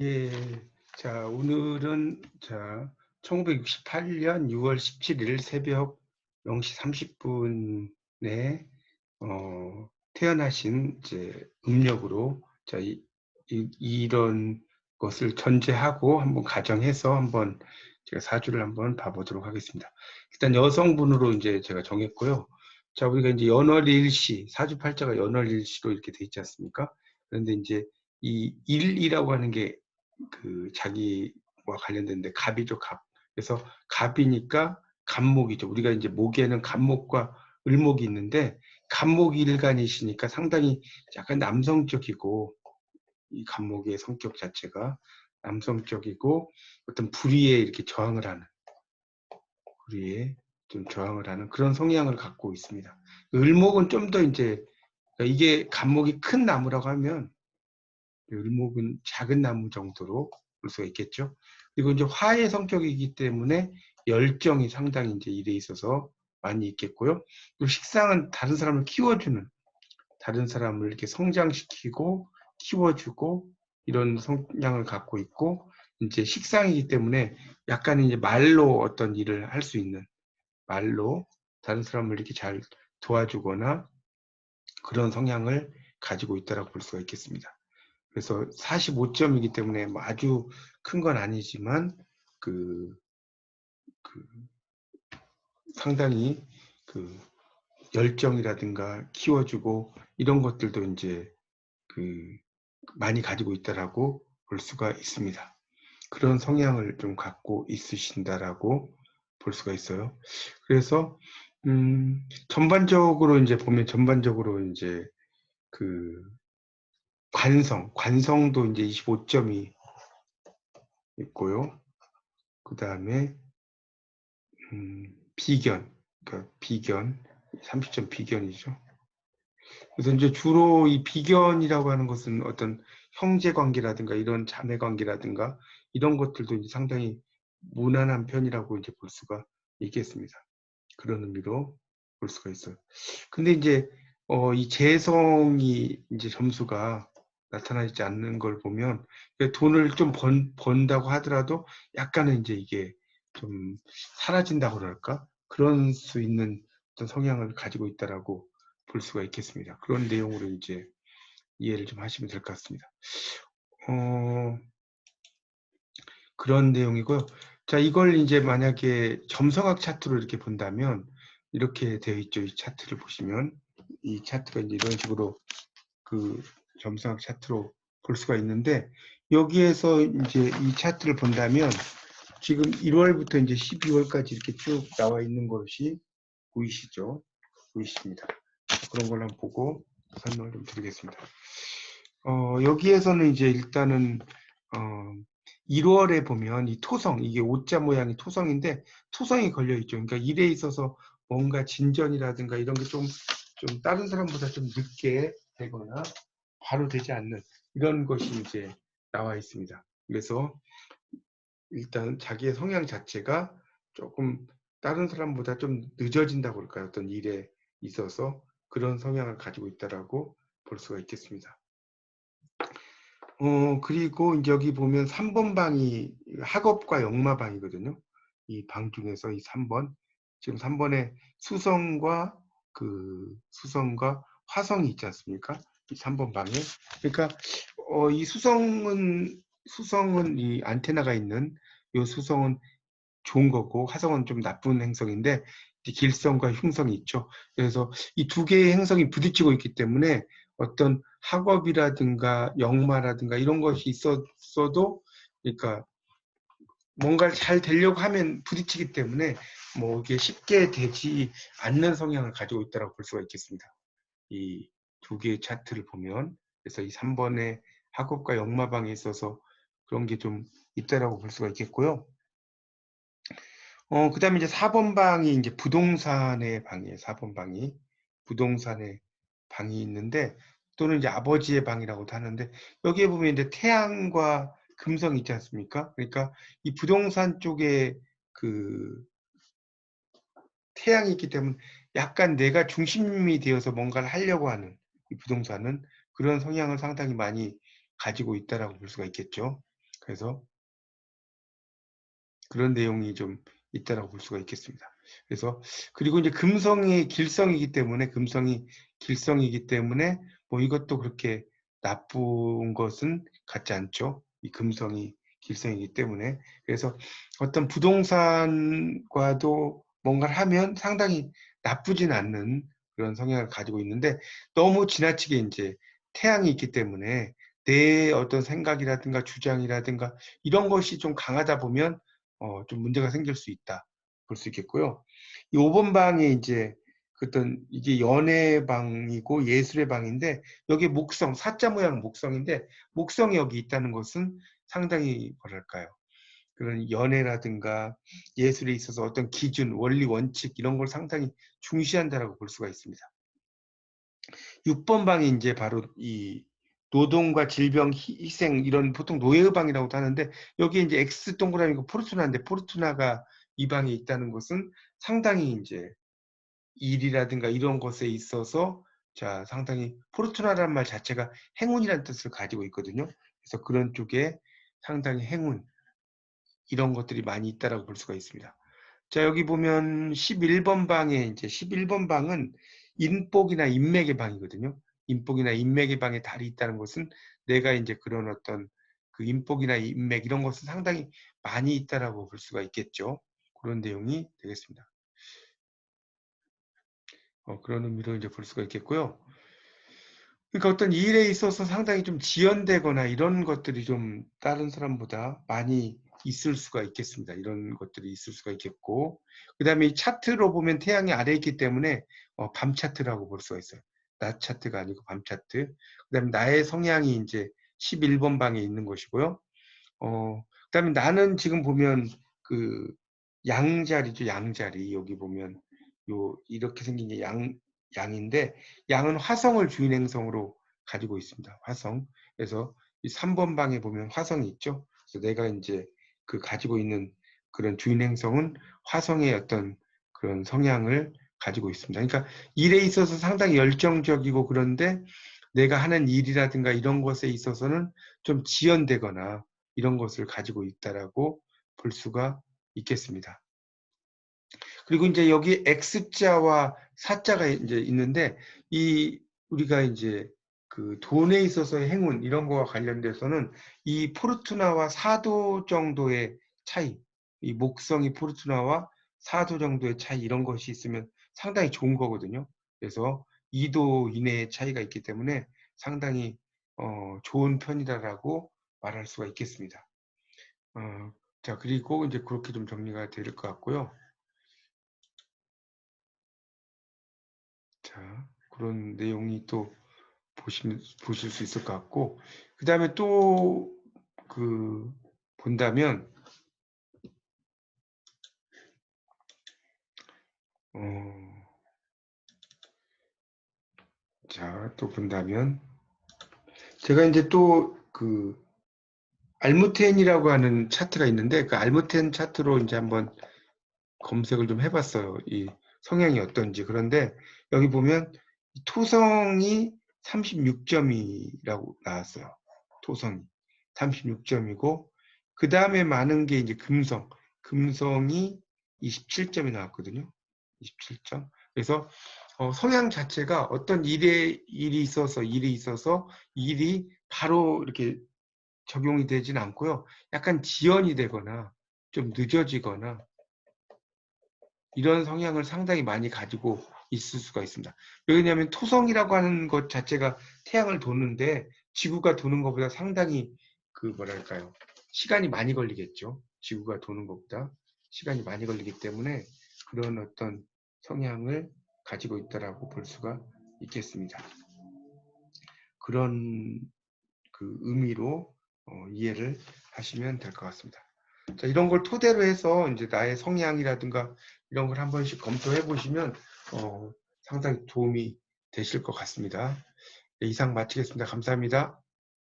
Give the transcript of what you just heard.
예. 자, 오늘은 자, 1968년 6월 17일 새벽 0시 30분에 어, 태어나신 이제 음력으로 자, 이, 이, 런 것을 전제하고 한번 가정해서 한번 제가 사주를 한번 봐보도록 하겠습니다. 일단 여성분으로 이제 제가 정했고요. 자, 우리가 이제 연월일시, 사주 팔자가 연월일시로 이렇게 돼 있지 않습니까? 그런데 이제 이 일이라고 하는 게 그 자기와 관련된데 갑이죠, 갑. 그래서 갑이니까 갑목이죠. 우리가 이제 목에는 갑목과 을목이 있는데 갑목이 일간이시니까 상당히 약간 남성적이고 이 갑목의 성격 자체가 남성적이고 어떤 불의에 이렇게 저항을 하는 불의에 좀 저항을 하는 그런 성향을 갖고 있습니다. 을목은 좀 더 이제 그러니까 이게 갑목이 큰 나무라고 하면 을목은 작은 나무 정도로 볼 수가 있겠죠. 그리고 이제 화의 성격이기 때문에 열정이 상당히 이제 일에 있어서 많이 있겠고요. 또 식상은 다른 사람을 키워주는, 다른 사람을 이렇게 성장시키고 키워주고 이런 성향을 갖고 있고 이제 식상이기 때문에 약간 이제 말로 어떤 일을 할 수 있는 말로 다른 사람을 이렇게 잘 도와주거나 그런 성향을 가지고 있다고 볼 수가 있겠습니다. 그래서 45점이기 때문에 뭐 아주 큰 건 아니지만 그, 그 상당히 그 열정이라든가 키워주고 이런 것들도 이제 그 많이 가지고 있다라고 볼 수가 있습니다. 그런 성향을 좀 갖고 있으신다라고 볼 수가 있어요. 그래서 음, 전반적으로 이제 보면 전반적으로 이제 그 관성, 관성도 이제 25점이 있고요. 그 다음에 음, 비견, 그러니까 비견, 30점 비견이죠. 그래서 이제 주로 이 비견이라고 하는 것은 어떤 형제 관계라든가 이런 자매 관계라든가 이런 것들도 이제 상당히 무난한 편이라고 이제 볼 수가 있겠습니다. 그런 의미로 볼 수가 있어요. 근데 이제 어, 이 재성이 이제 점수가 나타나지 않는 걸 보면 돈을 좀 번, 번다고 하더라도 약간은 이제 이게 좀 사라진다고 그럴까 그런 수 있는 어떤 성향을 가지고 있다라고 볼 수가 있겠습니다. 그런 내용으로 이제 이해를 좀 하시면 될 것 같습니다. 어, 그런 내용이고요. 자, 이걸 이제 만약에 점성학 차트로 이렇게 본다면 이렇게 되어 있죠. 이 차트를 보시면 이 차트가 이제 이런 식으로 그 점성학 차트로 볼 수가 있는데 여기에서 이제 이 차트를 본다면 지금 1월부터 이제 12월까지 이렇게 쭉 나와 있는 것이 보이시죠? 보이십니다. 그런 걸 한번 보고 설명을 좀 드리겠습니다. 어, 여기에서는 이제 일단은 어, 1월에 보면 이 토성, 이게 오자 모양이 토성인데 토성이 걸려 있죠. 그러니까 일에 있어서 뭔가 진전이라든가 이런 게 좀 좀 다른 사람보다 좀 늦게 되거나 바로 되지 않는 이런 것이 이제 나와 있습니다. 그래서 일단 자기의 성향 자체가 조금 다른 사람보다 좀 늦어진다고 그럴까요? 어떤 일에 있어서 그런 성향을 가지고 있다라고 볼 수가 있겠습니다. 어, 그리고 여기 보면 3번 방이 학업과 역마방이거든요. 이 방 중에서 이 3번. 지금 3번에 수성과 그 수성과 화성이 있지 않습니까? 3번 방에. 그러니까 어, 이 수성은 수성은 이 안테나가 있는 이 수성은 좋은 거고 화성은 좀 나쁜 행성인데 길성과 흉성이 있죠. 그래서 이 두 개의 행성이 부딪히고 있기 때문에 어떤 학업이라든가 역마라든가 이런 것이 있었어도 그러니까 뭔가를 잘 되려고 하면 부딪히기 때문에 뭐 이게 쉽게 되지 않는 성향을 가지고 있다고 볼 수가 있겠습니다. 이 두 개의 차트를 보면 그래서 이 3번의 학업과 역마방에 있어서 그런 게 좀 있다라고 볼 수가 있겠고요. 어, 그 다음에 이제 4번 방이 이제 부동산의 방이에요. 4번 방이. 부동산의 방이 있는데, 또는 이제 아버지의 방이라고도 하는데, 여기에 보면 이제 태양과 금성이 있지 않습니까? 그러니까 이 부동산 쪽에 그 태양이 있기 때문에 약간 내가 중심이 되어서 뭔가를 하려고 하는 이 부동산은 그런 성향을 상당히 많이 가지고 있다라고 볼 수가 있겠죠. 그래서 그런 내용이 좀 있다라고 볼 수가 있겠습니다. 그래서 그리고 이제 금성이 길성이기 때문에 금성이 길성이기 때문에 뭐 이것도 그렇게 나쁜 것은 같지 않죠. 이 금성이 길성이기 때문에 그래서 어떤 부동산과도 뭔가를 하면 상당히 나쁘진 않는 그런 성향을 가지고 있는데 너무 지나치게 이제 태양이 있기 때문에 내 어떤 생각이라든가 주장이라든가 이런 것이 좀 강하다 보면 어, 좀 문제가 생길 수 있다 볼 수 있겠고요. 이 5번 방에 이제 그 어떤 이게 연애 방이고 예술의 방인데 여기 목성 사자 모양 목성인데 목성이 여기 있다는 것은 상당히 뭐랄까요 그런 연애라든가 예술에 있어서 어떤 기준 원리 원칙 이런 걸 상당히 중시한다라고 볼 수가 있습니다. 6번 방이 이제 바로 이 노동과 질병 희생 이런 보통 노예의 방이라고도 하는데 여기에 이제 X 동그라미고 포르투나인데 포르투나가 이 방에 있다는 것은 상당히 이제 일이라든가 이런 것에 있어서 자 상당히 포르투나라는 말 자체가 행운이라는 뜻을 가지고 있거든요. 그래서 그런 쪽에 상당히 행운 이런 것들이 많이 있다라고 볼 수가 있습니다. 자 여기 보면 11번 방에 이제 11번 방은 인복이나 인맥의 방이거든요. 인복이나 인맥의 방에 달이 있다는 것은 내가 이제 그런 어떤 그 인복이나 인맥 이런 것은 상당히 많이 있다라고 볼 수가 있겠죠. 그런 내용이 되겠습니다. 어, 그런 의미로 이제 볼 수가 있겠고요. 그러니까 어떤 일에 있어서 상당히 좀 지연되거나 이런 것들이 좀 다른 사람보다 많이 있을 수가 있겠습니다. 이런 것들이 있을 수가 있겠고 그 다음에 이 차트로 보면 태양이 아래에 있기 때문에 어, 밤 차트라고 볼 수가 있어요. 낮 차트가 아니고 밤 차트. 그 다음에 나의 성향이 이제 11번 방에 있는 것이고요. 어, 그 다음에 나는 지금 보면 그 양자리죠. 양자리. 여기 보면 요 이렇게 생긴 게 양, 양인데 양은 화성을 주인 행성으로 가지고 있습니다. 화성. 그래서 이 3번 방에 보면 화성이 있죠. 그래서 내가 이제 그 가지고 있는 그런 주인 행성은 화성의 어떤 그런 성향을 가지고 있습니다. 그러니까 일에 있어서 상당히 열정적이고 그런데 내가 하는 일이라든가 이런 것에 있어서는 좀 지연되거나 이런 것을 가지고 있다라고 볼 수가 있겠습니다. 그리고 이제 여기 X자와 사자가 이제 있는데 이 우리가 이제 그 돈에 있어서의 행운 이런 거와 관련돼서는 이 포르투나와 사도 정도의 차이, 이 목성이 포르투나와 사도 정도의 차이 이런 것이 있으면 상당히 좋은 거거든요. 그래서 2도 이내의 차이가 있기 때문에 상당히 어, 좋은 편이다라고 말할 수가 있겠습니다. 어, 자 그리고 이제 그렇게 좀 정리가 될 것 같고요. 자, 그런 내용이 또 보시, 보실 수 있을 것 같고, 그 다음에 또, 그, 본다면, 어, 자, 또 본다면, 제가 이제 또 그, 알무텐이라고 하는 차트가 있는데, 그 알무텐 차트로 이제 한번 검색을 좀 해봤어요. 이 성향이 어떤지. 그런데 여기 보면 토성이 36점이라고 나왔어요. 토성이 36점이고 그 다음에 많은 게 이제 금성. 금성이 27점이 나왔거든요. 27점. 그래서 어, 성향 자체가 어떤 일에 일이 있어서 일이 있어서 일이 바로 이렇게 적용이 되진 않고요. 약간 지연이 되거나 좀 늦어지거나 이런 성향을 상당히 많이 가지고 있을 수가 있습니다. 왜냐하면 토성이라고 하는 것 자체가 태양을 도는데 지구가 도는 것보다 상당히 그 뭐랄까요 시간이 많이 걸리겠죠. 지구가 도는 것보다 시간이 많이 걸리기 때문에 그런 어떤 성향을 가지고 있다라고 볼 수가 있겠습니다. 그런 그 의미로 어, 이해를 하시면 될 것 같습니다. 자, 이런 걸 토대로 해서 이제 나의 성향이라든가 이런 걸 한 번씩 검토해 보시면 어, 상당히 도움이 되실 것 같습니다. 네, 이상 마치겠습니다. 감사합니다.